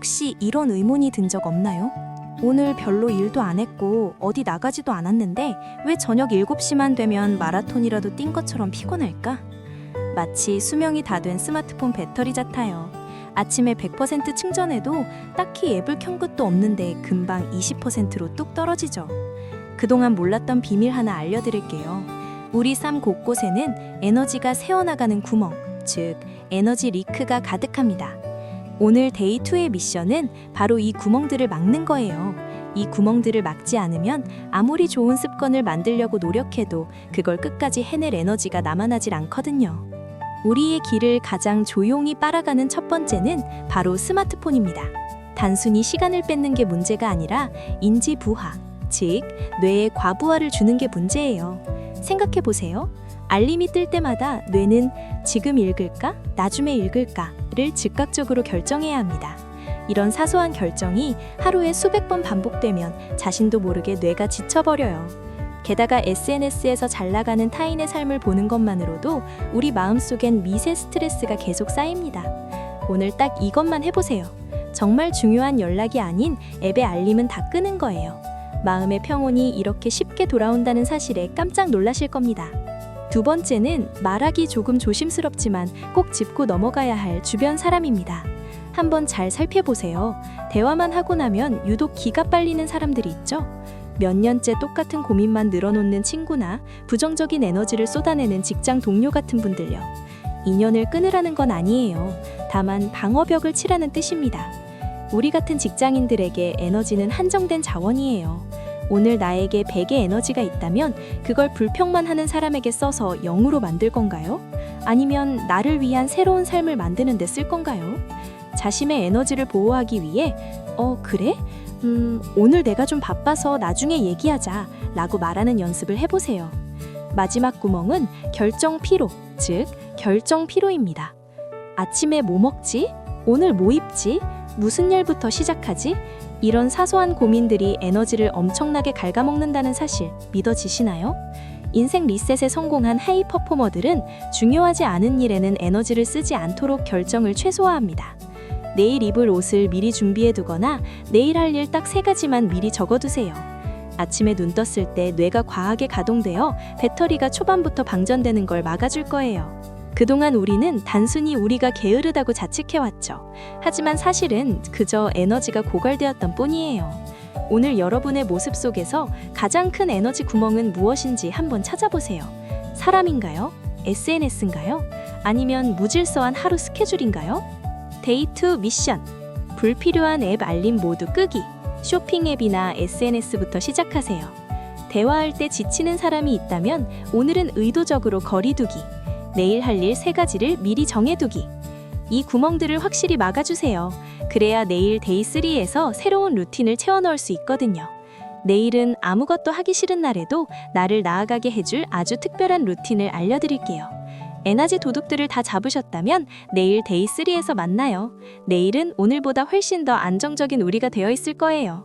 혹시 이런 의문이 든 적 없나요? 오늘 별로 일도 안 했고 어디 나가지도 않았는데 왜 저녁 7시만 되면 마라톤이라도 뛴 것처럼 피곤할까? 마치 수명이 다 된 스마트폰 배터리 같아요. 아침에 100% 충전해도 딱히 앱을 켠 것도 없는데 금방 20%로 뚝 떨어지죠. 그동안 몰랐던 비밀 하나 알려드릴게요. 우리 삶 곳곳에는 에너지가 새어나가는 구멍, 즉 에너지 리크가 가득합니다. 오늘 데이 2의 미션은 바로 이 구멍들을 막는 거예요. 이 구멍들을 막지 않으면 아무리 좋은 습관을 만들려고 노력해도 그걸 끝까지 해낼 에너지가 남아나질 않거든요. 우리의 길을 가장 조용히 빨아가는 첫 번째는 바로 스마트폰입니다. 단순히 시간을 뺏는 게 문제가 아니라 인지 부하, 즉 뇌에 과부하를 주는 게 문제예요. 생각해 보세요. 알림이 뜰 때마다 뇌는 지금 읽을까, 나중에 읽을까 를 즉각적으로 결정해야 합니다. 이런 사소한 결정이 하루에 수백 번 반복되면 자신도 모르게 뇌가 지쳐버려요. 게다가 SNS에서 잘 나가는 타인의 삶을 보는 것만으로도 우리 마음속엔 미세 스트레스가 계속 쌓입니다. 오늘 딱 이것만 해보세요. 정말 중요한 연락이 아닌 앱의 알림은 다 끄는 거예요. 마음의 평온이 이렇게 쉽게 돌아온다는 사실에 깜짝 놀라실 겁니다. 두 번째는 말하기 조금 조심스럽지만 꼭 짚고 넘어가야 할 주변 사람입니다. 한번 잘 살펴보세요. 대화만 하고 나면 유독 기가 빨리는 사람들이 있죠. 몇 년째 똑같은 고민만 늘어놓는 친구나 부정적인 에너지를 쏟아내는 직장 동료 같은 분들요. 인연을 끊으라는 건 아니에요. 다만 방어벽을 치라는 뜻입니다. 우리 같은 직장인들에게 에너지는 한정된 자원이에요. 오늘 나에게 100의 에너지가 있다면 그걸 불평만 하는 사람에게 써서 0으로 만들 건가요? 아니면 나를 위한 새로운 삶을 만드는 데 쓸 건가요? 자신의 에너지를 보호하기 위해 어, 그래? 음, 오늘 내가 좀 바빠서 나중에 얘기하자 라고 말하는 연습을 해보세요. 마지막 구멍은 결정 피로, 즉, 결정 피로입니다. 아침에 뭐 먹지? 오늘 뭐 입지? 무슨 일부터 시작하지? 이런 사소한 고민들이 에너지를 엄청나게 갉아먹는다는 사실 믿어지시나요? 인생 리셋에 성공한 하이 퍼포머들은 중요하지 않은 일에는 에너지를 쓰지 않도록 결정을 최소화합니다. 내일 입을 옷을 미리 준비해 두거나 내일 할 일 딱 세 가지만 미리 적어 두세요. 아침에 눈 떴을 때 뇌가 과하게 가동되어 배터리가 초반부터 방전되는 걸 막아줄 거예요. 그동안 우리는 단순히 우리가 게으르다고 자책해왔죠. 하지만 사실은 그저 에너지가 고갈되었던 뿐이에요. 오늘 여러분의 모습 속에서 가장 큰 에너지 구멍은 무엇인지 한번 찾아보세요. 사람인가요? SNS인가요? 아니면 무질서한 하루 스케줄인가요? 데이트 미션. 불필요한 앱 알림 모두 끄기. 쇼핑 앱이나 SNS부터 시작하세요. 대화할 때 지치는 사람이 있다면 오늘은 의도적으로 거리두기. 내일 할 일 세 가지를 미리 정해두기. 이 구멍들을 확실히 막아주세요. 그래야 내일 데이 3에서 새로운 루틴을 채워 넣을 수 있거든요. 내일은 아무것도 하기 싫은 날에도 나를 나아가게 해줄 아주 특별한 루틴을 알려드릴게요. 에너지 도둑들을 다 잡으셨다면 내일 데이 3에서 만나요. 내일은 오늘보다 훨씬 더 안정적인 우리가 되어 있을 거예요.